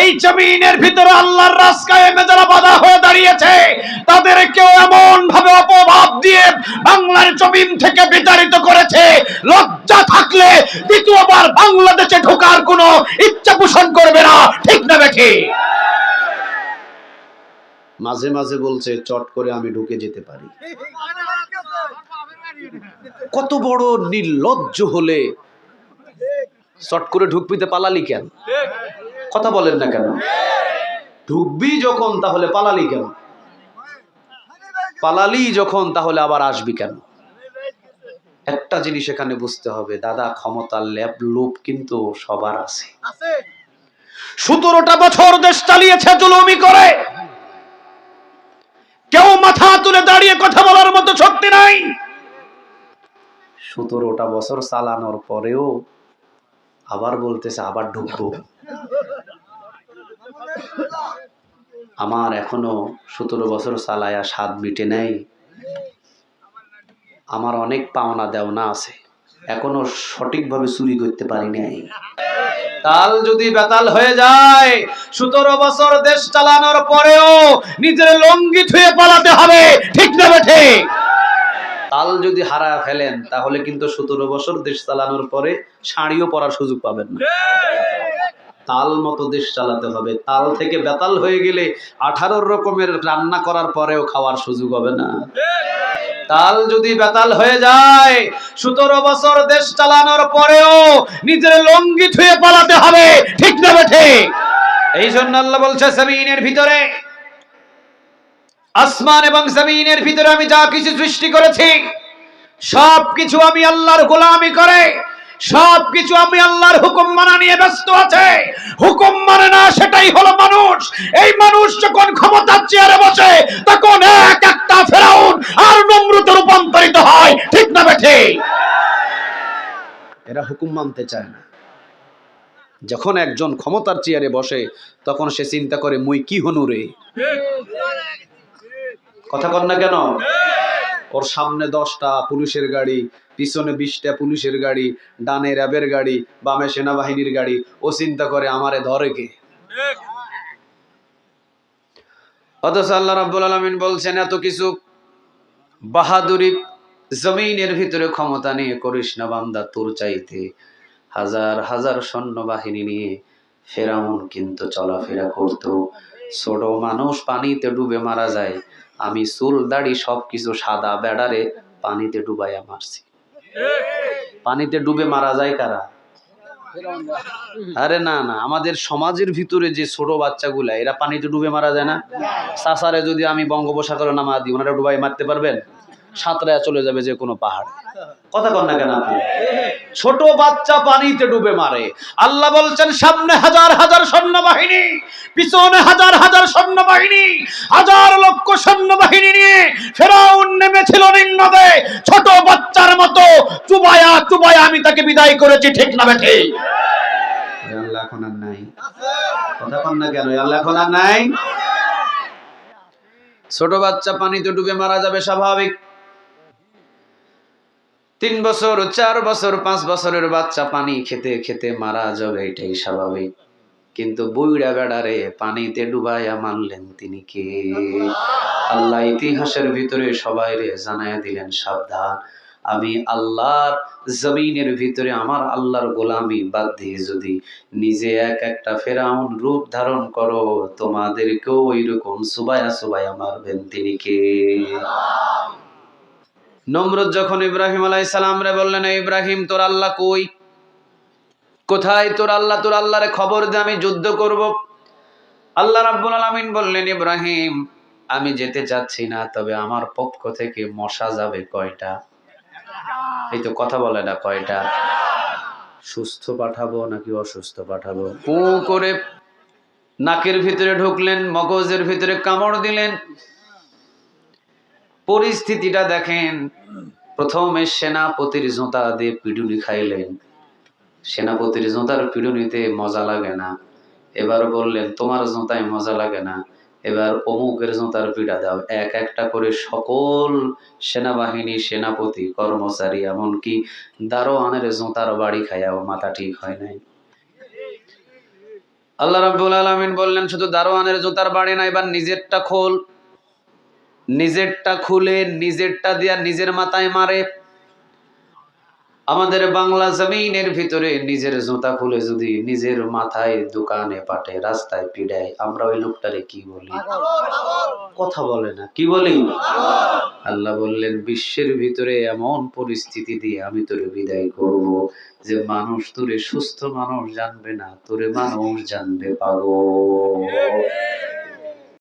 এই জমিনের ভিতরে আল্লাহর রাস্তায় যারা বাধা হয়ে দাঁড়িয়েছে, তাদেরকেও এমন ভাবে অপবাদ দিয়ে বাংলার জমিন থেকে বিতাড়িত করেছে। লজ্জা থাকলে দ্বিতীয়বার বাংলাদেশে ঢোকার কোনো ইচ্ছা পোষণ করবে না, ঠিক না দেখে মাঝে মাঝে বলছে, চট করে আমি ঢুকে যেতে পারি। কত বড় নির্লজ্জ হলে চট করে ঢুকবিতে পালালি কেন? কথা বলেন না কেন? ঢুকবি যখন তাহলে পালালি কেন? পালালি যখন তাহলে আবার আসবি কেন? একটা জিনিস এখানে বুঝতে হবে দাদা ক্ষমতার ল্যাব লোভ কিন্তু সবার আছে। সতেরোটা বছর দেশ চালিয়েছে জুলুমি করে। কেউ মাথা তুলে দাঁড়িয়ে কথা বলার মতো শক্তি নাই। সতেরোটা বছর চালানোর পরেও আবার বলতেছে আবার ঢুকবো। আমার এখনও সতেরো বছর চালায়া স্বাদ মিটে নাই। আমার অনেক পাওনা দেওনা আছে। এখনও সঠিকভাবে চুরি করতে পারি নাই। তাল যদি বেতাল হয়ে যায়, সতেরো বছর দেশ চালানোর পরেও নিজের লঙ্গি ধুয়ে পালাতে হবে, ঠিক না বেঠে? তাল যদি হারা ফেলেন, তাহলে কিন্তু সতেরো বছর দেশ চালানোর পরে শাড়িও পরার সুযোগ পাবেন না। তাল মতো দেশ চালাতে হবে। তাল থেকে বেতাল হয়ে গেলে আঠারো রকমের রান্না করার পরেও খাওয়ার সুযোগ হবে না। তাল যদি বেতাল হয়ে যায়, সতেরো বছর দেশ চালানোর পরেও নিজের লঙ্গি ধুয়ে পালাতে হবে। ঠিক না বেঠে এই জন্য আল্লাহ বলছে, জমিনের ভিতরে, আসমান এবং জমিনের ভিতরে আমি যা কিছু সৃষ্টি করেছি সব কিছু আমি আল্লাহর গোলামি করে সব কিছু আমি আল্লাহর হুকুম মানা নিয়ে ব্যস্ত আছে। হুকুম মানে না, সেটাই হলো মানুষ। এই মানুষ যখন ক্ষমতার চেয়ারে বসে, তখন এক একটা ফেরাউন আর নমরুতে রূপান্তরিত হয়। ঠিক না বেঠে? এরা হুকুম মানতে চায় না। যখন একজন ক্ষমতার চেয়ারে বসে, তখন সে চিন্তা করে, মুই কি হনু রে? কথা কন না কেন? ওর সামনে দশটা পুলিশের গাড়ি পিছনে বিশটা পুলিশের গাড়ি, ডানে র্যাবের গাড়ি, বামে সেনাবাহিনীর গাড়ি। ও চিন্তা করে, আমারে ধরে কে? অথচ আল্লাহ রাব্বুল আলামিন বলছেন, এত কিছু বাহাদুরি জমিনের ভিতরে ক্ষমতা নিয়ে করিস না বান্দা, তোর চাইতে হাজার হাজার সৈন্যবাহিনী নিয়ে ফেরাউন কিন্তু চলাফেরা করত। ছোট মানুষ পানিতে ডুবে মারা যায়। আমি চুল দাড়ি সবকিছু সাদা বেড়ারে পানিতে ডুবাইয়া মারছি। পানিতে ডুবে মারা যায় কারা? আরে না না, আমাদের সমাজের ভিতরে যে ছোট বাচ্চাগুলা, এরা পানিতে ডুবে মারা যায় না? সাসারে যদি আমি বঙ্গোপসাগরে নামা দিই, ওনারা ডুবাই মারতে পারবেন? সাঁতরায় চলে যাবে যে কোনো পাহাড়। কথা কন না কেন আপনি? ছোট বাচ্চা পানিতে ডুবে মারে। আল্লাহ বলছেন সামনে হাজার হাজার সৈন্যবাহিনী পিছনে হাজার হাজার সৈন্যবাহিনী হাজার লক্ষ সৈন্যবাহিনী নিয়ে ফেরাউন নেমেছিল নিম্নদে ছোট বাচ্চার মতো চুবায়া চুবায়া আমি তাকে বিদায় করেছি ঠিক না বেঠে আল্লাহ এখন আর নাই। কথা কন না কেন আল্লাহ এখন আর নাই? ছোট বাচ্চা পানিতে ডুবে মারা যাবে স্বাভাবিক। তিন বছর, চার বছর, পাঁচ বছরের বাচ্চা পানি খেতে খেতে মারা যাবে, এটাই স্বাভাবিক। কিন্তু বুইড়া বেড়ারে পানিতে ডুবাইয়া মানলেন তিনি কে? আল্লাহ ইতিহাসের ভিতরে সবাই রে জানাইয়া দিলেন, সাবধান। আমি আল্লাহর জমিনের ভিতরে আমার আল্লাহর গোলামি বাদ দিয়ে যদি নিজে এক একটা ফেরাউন রূপ ধারণ করো, তোমাদেরকেও ওই রকম সুবায়া সুবায়া মারবেন তিনি কে? নমরুদ যখন ইব্রাহিম আলাই সালাম রে বললেন ইব্রাহিম, তোর আল্লাহ কই? কোথায় তোর আল্লাহ? তোর আল্লাহরে খবর দে আমি যুদ্ধ করব? আল্লাহ রাব্বুল আলামিন বললেন, ইব্রাহিম, আমি যেতে চাচ্ছি না, তবে আমার পক্ষ থেকে মশা যাবে কয়টা? এই তো কথা বলে না, কয়টা? সুস্থ পাঠাবো নাকি অসুস্থ পাঠাবো? পু করে নাকের ভিতরে ঢুকলেন, মগজের ভিতরে কামড় দিলেন। পরিস্থিতিটা দেখেন। প্রথমে সেনাপতির জোতা দিয়ে পিডুনি খাইলেন। সেনাপতির জোতার পিডুনিতে মজা লাগে না। এবার বললেন, তোমার জোতায় মজা লাগে না। এবার অমুকের জোতার পিড়া দাও। এক একটা করে সকল সেনাবাহিনী, সেনাপতি, কর্মচারী, এমনকি দারোয়ানের জোতার বাড়ি খায়াও মাথা ঠিক হয় নাই। আল্লাহ রাব্বুল আলামিন বললেন, শুধু দারোয়ানের জুতার বাড়ি না, এবার নিজেরটা খোল। নিজেরটা খুলে, নিজেরটা দিয়া নিজের মাথায় মারে। আমাদের বাংলা জমিনের ভিতরে নিজের জুতা খুলে যদি নিজের মাথায় দোকানে পাটে, রাস্তায় পিড়ায়, আমরা ওই লোকটারে কি বলি? কথা বলে না। কি বলি? আল্লাহ বললেন, বিশ্বের ভিতরে এমন পরিস্থিতি দিয়ে আমি তোরে বিদায় করব যে মানুষ তোরে সুস্থ মানুষ জানবে না, তোরে মানুষ জানবে পাগল।